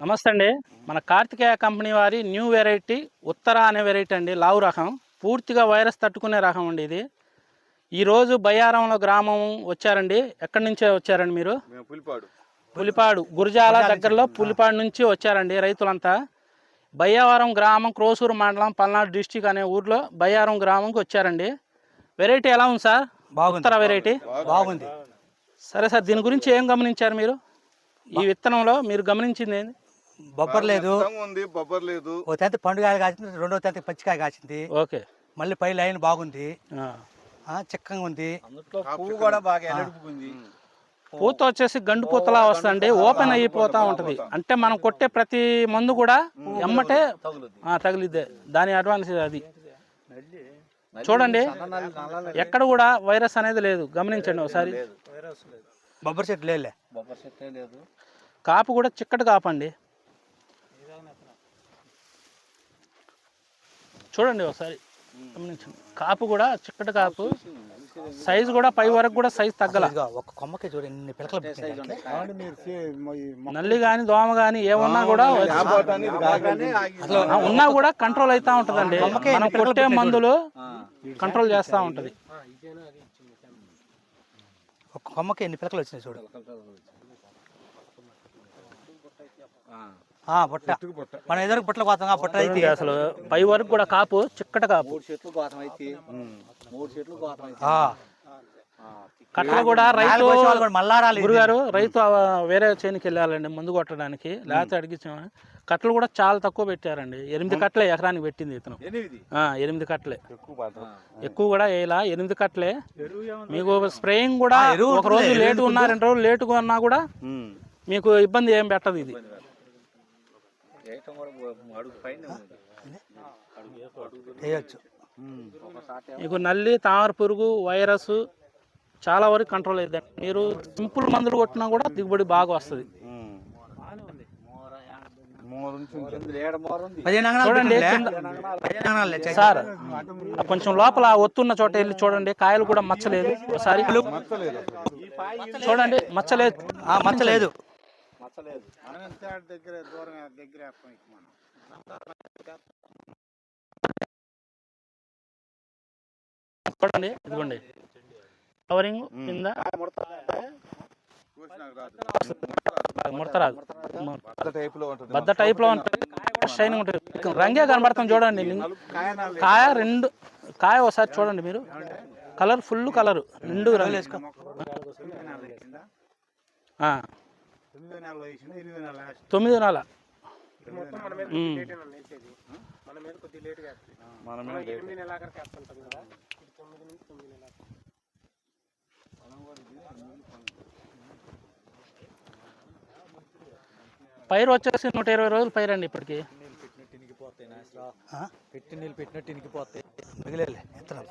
నమస్తే అండి. మన కార్తికేయ కంపెనీ వారి న్యూ వెరైటీ ఉత్తర అనే వెరైటీ అండి. లావు రకం. పూర్తిగా వైరస్ తట్టుకునే రకం అండి ఇది. ఈరోజు బయ్యారంలో గ్రామం వచ్చారండి. ఎక్కడి నుంచే వచ్చారండి మీరు? పులిపాడు. పులిపాడు. గురజాల దగ్గరలో పులిపాడు నుంచి వచ్చారండి రైతులంతా. బయ్యావరం గ్రామం క్రోసూరు మండలం పల్నాడు డిస్టిక్ అనే ఊర్లో బయ్యారం గ్రామంకి వచ్చారండి. వెరైటీ ఎలా ఉంది సార్? బాగుంది. ఉత్తర వెరైటీ? బాగుంది. సరే సార్ దీని గురించి ఏం గమనించారు మీరు? ఈ విత్తనంలో మీరు గమనించింది ఏంది? బొబ్బర్ లేదు. ఉంది బొబ్బర్ లేదు. ఓ తెంత పండుగాయ కాసింది రెండో తెంత పచ్చికాయ కాసింది. ఓకే. మళ్ళీ పై లైన్ బాగుంది. ఆ. ఆ, చిక్కగా ఉంది. పువ్వు కూడా బాగా పూత వచ్చేసి గండు పూతలా వస్తుందండి. ఓపెన్ అయిపోతా ఉంటది. అంటే మనం కొట్టే ప్రతి మందు కూడా ఎమ్మటే ఆ, తగిలిద్దే. దాని అడ్వాన్స్ అది. చూడండి. ఎక్కడ కూడా వైరస్ అనేది లేదు. గమనించండి ఒకసారి. బొబ్బర్ చెట్టు లేలే కాపు కూడా చిక్కటి కాపు చూడండి ఒకసారి గమనించండి. కాపు కూడా చిక్కటి కాపు. సైజు కూడా పై వరకు కూడా సైజు తగ్గల. ఒక కొమ్మకి చూడండి పిలకలు. నల్లి కానీ దోమ కానీ ఏమున్నా కూడా ఉన్నా కూడా కంట్రోల్ అవుతా ఉంటదండి. మనం కొట్టే మందులు కంట్రోల్ చేస్తూ ఉంటది. ఒక కొమ్మకి ఎన్ని పిలకలు వచ్చినాయి చూడు. మనం ఎదురు బుట్టలు పోతాం ఆ బుట్ట అయితే. అసలు? పై వరకు కూడా కాపు చిక్కటి కాపు. చెట్లు గోతం అయితే. మూడు చెట్లు గోతం అయితే. ఆ, కట్టలు కూడా రైతు. గురుగారు రైతు వేరే చేనికి వెళ్ళాలండి మందు కొట్టడానికి. లేకపోతే అడిగించాం కట్టలు కూడా చాలా తక్కువ పెట్టారండి. ఎనిమిది కట్టలే ఎకరానికి పెట్టింది ఇతను. ఎనిమిది? ఆ, ఎనిమిది కట్టలే. ఎక్కువ కూడా వేయాల ఎనిమిది కట్టలే. మీకు స్ప్రేయింగ్ కూడా ఒక రోజు లేటు ఉన్నా రెండు రోజులు లేటుగా ఉన్నా కూడా మీకు ఇబ్బంది ఏం పెట్టదు ఇది. వేయటం కూడా అడుగు పైన ఉంది. వేయొచ్చు మీకు నల్లి తామర పురుగు వైరస్ చాలా వరకు కంట్రోల్ అవుతుంది మీరు సింపుల్ మందులు కొట్టినా కూడా దిగుబడి బాగా వస్తుంది. సార్ కొంచెం లోపల ఒత్తున్న చోట వెళ్ళి చూడండి. కాయలు కూడా మచ్చలేదు. ఒకసారి చూడండి మచ్చలేదు. ఆ, మచ్చ లేదు చూడండి ఇదిగోండి. కవరింగ్ కింద. ముడత రాదు టైప్లో ఉంటుంది. బద్ద టైప్లో ఉంటుంది షైనింగ్ ఉంటుంది. రంగే కనబడతాం చూడండి. కాయ రెండు కాయ ఒకసారి చూడండి మీరు. Colourful colour. రెండు రంగు. ఆ. తొమ్మిది నెల. పైరు వచ్చేసి నూట ఇరవై రోజులు పైరండి ఇప్పటికి. ఆ? పెట్టి నీళ్ళు పెట్టినట్టు ఇనికిపోతాయి. మిగిలేలే ఎత్తనం